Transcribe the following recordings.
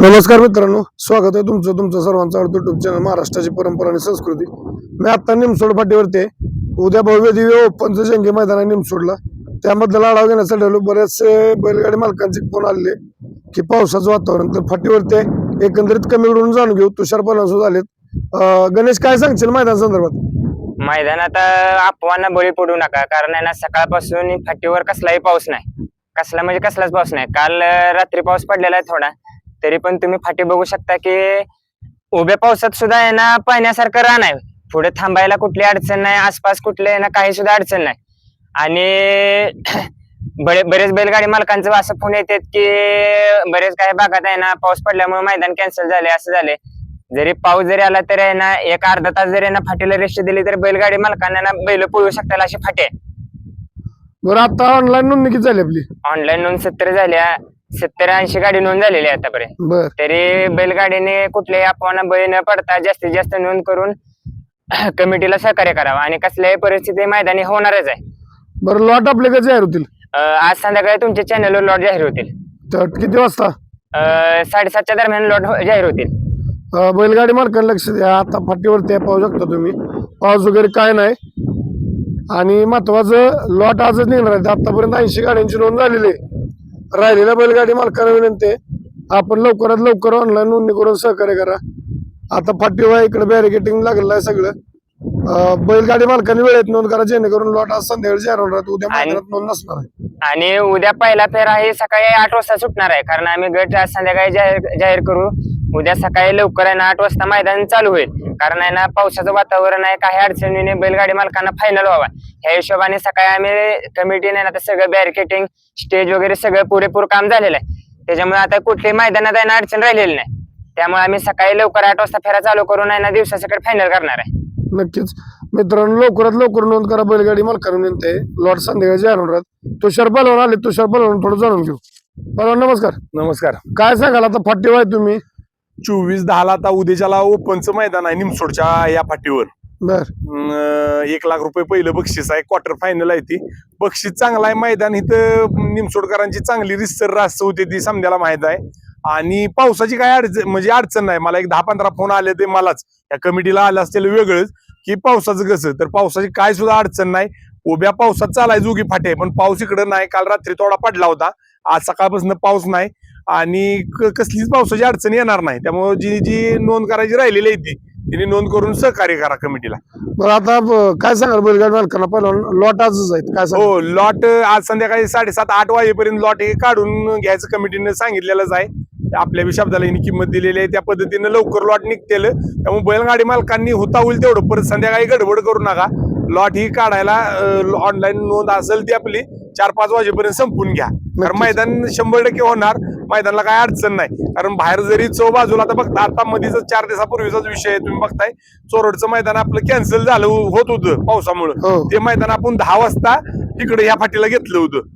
नमस्कार मित्रांनो स्वागत आहे तुमचं तुमचं सर्वांचं आवडतं युट्यूब चॅनल महाराष्ट्राची परंपरा आणि संस्कृती. मी आता निमसोड फाटीवरती आहे. उद्या भव्य दिव्य ओपनचं जंगी मैदान आहे निमसोडला. त्याबद्दल आढावा घेण्यासाठी आलो. बरेचसे बैलगाडी मालकांचे फोन आले की पावसाचं वातावरण. तर फाटीवरती आहे. एकंदरीत कमी घडून जाणून घेऊ. तुषार सुद्धा आलेत. गणेश काय सांगशील मैदान संदर्भात? मैदानात अफवांना बळी पडू नका. कारण आहे ना सकाळपासून फाटीवर कसलाही पाऊस नाही. कसला म्हणजे कसलाच पाऊस नाही. काल रात्री पाऊस पडलेला आहे थोडा. तरी पण तुम्ही फाटी बघू शकता की उभ्या पावसात सुद्धा आहे ना पाण्यासारखं रान आहे. पुढे थांबायला कुठली अडचण नाही आसपास कुठले आहे ना काही सुद्धा अडचण नाही. आणि बरे बरेच बैलगाडी मालकांचं असं फोन येतात की बरेच काही भागात आहे ना पाऊस पडल्यामुळे मैदान कॅन्सल झाले असं झाले. जरी पाऊस जरी आला तरी आहे ना एक अर्धा तास जरी ना फाटीला रेस्ट दिली तर बैलगाडी मालकांना ना बैल पळू शकतात अशी फाटी आहे. बरं आता ऑनलाईन नोंदणी किती झाली आपली? ऑनलाईन नोंद सत्तर झाल्या. सत्तर ऐंशी गाडी नोंद झालेली आहे आतापर्यंत. बर. तरी बैलगाडीने कुठल्याही अफवांना बळी न पडता जास्तीत जास्त नोंद करून कमिटीला सहकार्य करावं. आणि कसल्याही परिस्थिती मैदानी होणारच आहे. बरं लॉट आपले कसे जाहीर होतील? अं, आज संध्याकाळी तुमच्या चॅनलवर लॉट जाहीर होतील. तर किती वाजता? अं, साडेसातच्या दरम्यान लॉट हो- जाहीर होतील. अं, बैलगाडी मालकांना लक्ष द्या. आता फाटीवरती आहे, पाहू शकता तुम्ही. पाऊस वगैरे काय नाही. आणि महत्वाचं लॉट आजच निघणार आहे आतापर्यंत ऐंशी गाड्यांची नोंद झालेली आहे. राहिलेल्या बैलगाडी मालकांना विनंती आहे. आपण लवकरात लवकर ऑनलाईन नोंदणी करून सहकार्य करा. आता फाटीवर इकडे बॅरिकेटिंग लागलेलं आहे सगळं. बैलगाडी मालकांनी वेळेत नोंद करा जेणेकरून लॉट आज संध्याकाळी होणार आहे. उद्या आणि- नोंद नसणार आहे. आणि उद्या पहिला फेरा हे सकाळी आठ वाजता सुटणार आहे कारण आम्ही गट आज संध्याकाळी जाहीर जाहीर करू. उद्या सकाळी लवकर आहे ना आठ वाजता मैदान चालू होईल. कारण आहे ना पावसाचं वातावरण आहे काही अडचणीने बैलगाडी मालकांना फायनल व्हावा. ह्या हिशोबाने सकाळी आम्ही कमिटीने आता सगळं बॅरिकेटिंग स्टेज वगैरे सगळं पुरेपूर काम झालेलं आहे. त्याच्यामुळे आता कुठल्याही मैदानात आहे ना अडचण राहिलेली नाही. त्यामुळे आम्ही सकाळी लवकर आठ वाजता फेरा चालू करून आहे ना दिवसासकट फायनल करणार आहे. नक्कीच. मित्रांनो लवकरात लवकर नोंद करा बैलगाडी मालकांना विनंती आहे. लॉट संध्याकाळी आहेत. तुषार पलवान आले तुषार पलवान थोडं जाणून घेऊ. पलवान नमस्कार. नमस्कार. काय सांगाल आता? फाटी आहे तुम्ही. चोवीस दहाला आता उद्याच्याला ओपनचं मैदान आहे निमसोडच्या या फाटीवर. बर. एक लाख रुपये पहिलं बक्षीस आहे क्वार्टर फायनल आहे ती. बक्षीस चांगलं आहे मैदान इथं निमसोडकरांची चांगली रिस्तर रास्त होते ती समजायला माहीत आहे. आणि पावसाची काय अडचण म्हणजे अडचण नाही मला एक दहा पंधरा फोन आले ते मलाच. या कमिटीला आलं असतील वेगळंच की पावसाचं कसं तर पावसाची काय सुद्धा अडचण नाही. उभ्या पावसात चालाय जोगी फाटे पण पाऊस इकडं नाही काल रात्री थोडा पडला होता. आज सकाळपासून पाऊस नाही. आणि कसलीच पावसाची अडचण येणार नाही. त्यामुळे जी जी नोंद करायची राहिलेली आहे ती तिने नोंद करून सहकार्य करा कमिटीला. बरं आता ब- काय सांगाल बैलगाडी मालकांना? पलवान लॉट आजच आहेत. काय सांगाल? हो लॉट आज संध्याकाळी साडेसात आठ वाजेपर्यंत लॉट हे काढून घ्यायचं कमिटीने सांगितलेलंच आहे. आपल्या बी शब्दाला हिने किंमत दिलेली आहे. त्या पद्धतीने लवकर लॉट निघतेल. त्यामुळे बैलगाडी मालकांनी होता होईल तेवढं. परत संध्याकाळी गडबड करू नका. लॉट ही काढायला ऑनलाईन नोंद असेल ती आपली चार पाच वाजेपर्यंत संपून घ्या. नक्कीच. मैदान शंभर टक्के होणार. मैदानाला काय अडचण नाही. कारण बाहेर जरी चौ बाजूला आता बघता आता मधीच चार दिवसापूर्वीचाच विषय आहे तुम्ही बघताय. चोरडचं मैदान आपलं कॅन्सल झालं होत होतं पावसामुळे. हो. ते मैदान आपण दहा वाजता इकडे या फाटीला घेतलं होतं.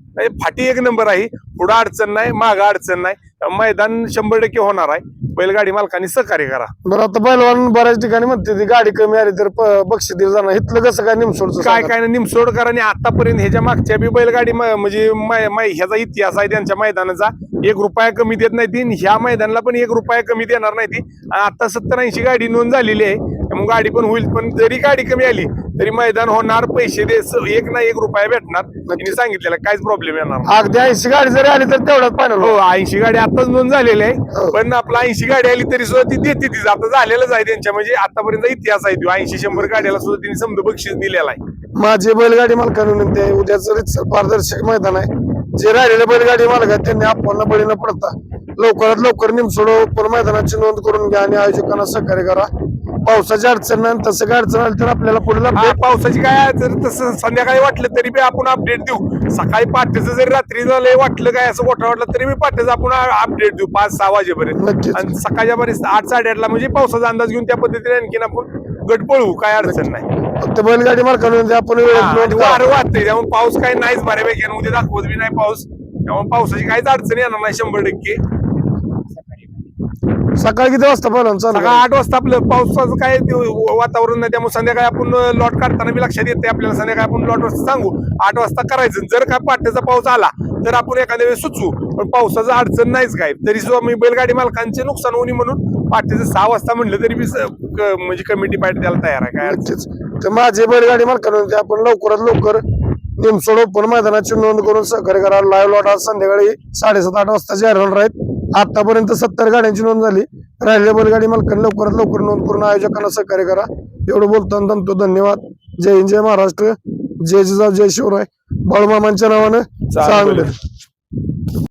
फाटी एक नंबर आहे. पुढं अडचण नाही माग अडचण नाही. मैदान शंभर टक्के होणार आहे. बैलगाडी मालकांनी सहकार्य करा. बरं आता बैलवान बऱ्याच ठिकाणी म्हणते ती गाडी कमी आली तर प- बक्षीस दिलं जाणार. इथलं कसं काय निमसोडचं काय. काय नाही निमसोडकरांनी आतापर्यंत ह्याच्या मागच्या बी बैलगाडी म- म्हणजे मै- मै- ह्याचा इतिहास आहे त्यांच्या मैदानाचा. एक रुपया कमी देत नाही ती आणि ह्या मैदानाला पण एक रुपया कमी देणार नाही ती. आणि आता सत्तर ऐंशी गाडी नोंद झालेली आहे. त्यामुळे गाडी पण होईल पण जरी गाडी कमी आली तरी मैदान होणार पैसे दे एक ना एक रुपया भेटणार. त्यांनी सांगितलेलं काहीच प्रॉब्लेम येणार. अगदी ऐंशी गाडी जरी आली तर तेवढ्यात फायनल हो ऐंशी गाडी आताच नोंद झालेली आहे. हो. पण आपला ऐंशी गाडी आली तरी सुद्धा ती देते ती. आता झालेलंच आहे त्यांच्या म्हणजे आतापर्यंत इतिहास आहे तो. ऐंशी शंभर गाड्याला सुद्धा त्यांनी समजा बक्षीस दिलेला आहे. माझी बैलगाडी मालकांना विनंती आहे उद्याचं रितसर पारदर्शक मैदान आहे जे राहिलेले बैलगाडी मालक आहेत त्यांनी आपण बळी न पडता. लवकरात लवकर निमसोड पण मैदानाची नोंद करून घ्या आणि आयोजकांना सहकार्य करा. पावसाची अडचण नाही आणि तसं काय अडचण आली तर आपल्याला पुढील हा, update पावसाची काय जर तसं संध्याकाळी वाटलं तरी बी आपण अपडेट देऊ. सकाळी पहाटेचं जरी रात्री झालं वाटलं काय असं मोठं वाटलं तरी बी पहाटेचं आपण अपडेट देऊ पाच सहा वाजेपर्यंत. नक्कीच. आणि सकाळच्या बरेच आठ साडेआठला म्हणजे पावसाचा अंदाज घेऊन त्या पद्धतीने आणखीन आपण गट पळू काय अडचण नाही. फक्त बैलगाडी मालकांना आहे, आपण वेळेत आणि नोंद करा. वारं वाटतंय त्यामुळे पाऊस काय नाहीच बऱ्यापैकी आणि उद्या दाखवत बी नाही पाऊस. त्यामुळे पावसाची काहीच अडचण येणार नाही शंभर टक्के. सकाळी किती वाजता पहिला सकाळ आठ वाजता आपलं पावसाचं काय ते वातावरण नाही त्यामुळे संध्याकाळी आपण लॉट काढताना बी लक्षात येते आपल्याला संध्याकाळी आपण लॉट वाजता सांगू. आठ वाजता करायचं. जर का पाट्याचा पाऊस आला तर आपण एखाद्या वेळेस सुचवू. पण पावसाचं अडचण नाहीच काय तरी सुद्धा मी बैलगाडी मालकांचे नुकसान होणी म्हणून पाठीचं सहा वाजता म्हणलं तरी मी म्हणजे कमिटी पार्टी द्यायला तयार आहे. काय नक्कीच. तर माझे बैलगाडी मालकांना आपण लवकरात लवकर निमसोड ओपन मैदानाची नोंद करून सहकार्य करा. लाईव्ह लॉट आज संध्याकाळी साडेसात आठ वाजता जाहीर होणार आहेत आतापर्यंत सत्तर गाड्यांची नोंद झाली. राहिलेल्या बैलगाडी मालकांनी लवकरात लवकर नोंद करून आयोजकांना सहकार्य करा. एवढं बोलताना थांबतो धन्यवाद. जय हिंद जय महाराष्ट्र. जय जिजाऊ जय शिवराय. बाळूमामांच्या नावानं चांगलं. चांगलं.